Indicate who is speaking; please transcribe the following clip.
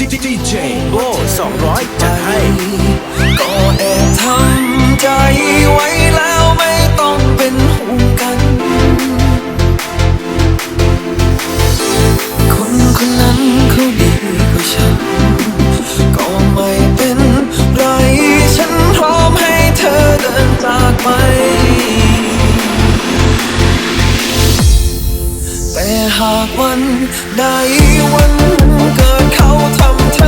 Speaker 1: DJ โบ200จัดให้
Speaker 2: หากวันใดวันเกิดเขาทำเธอ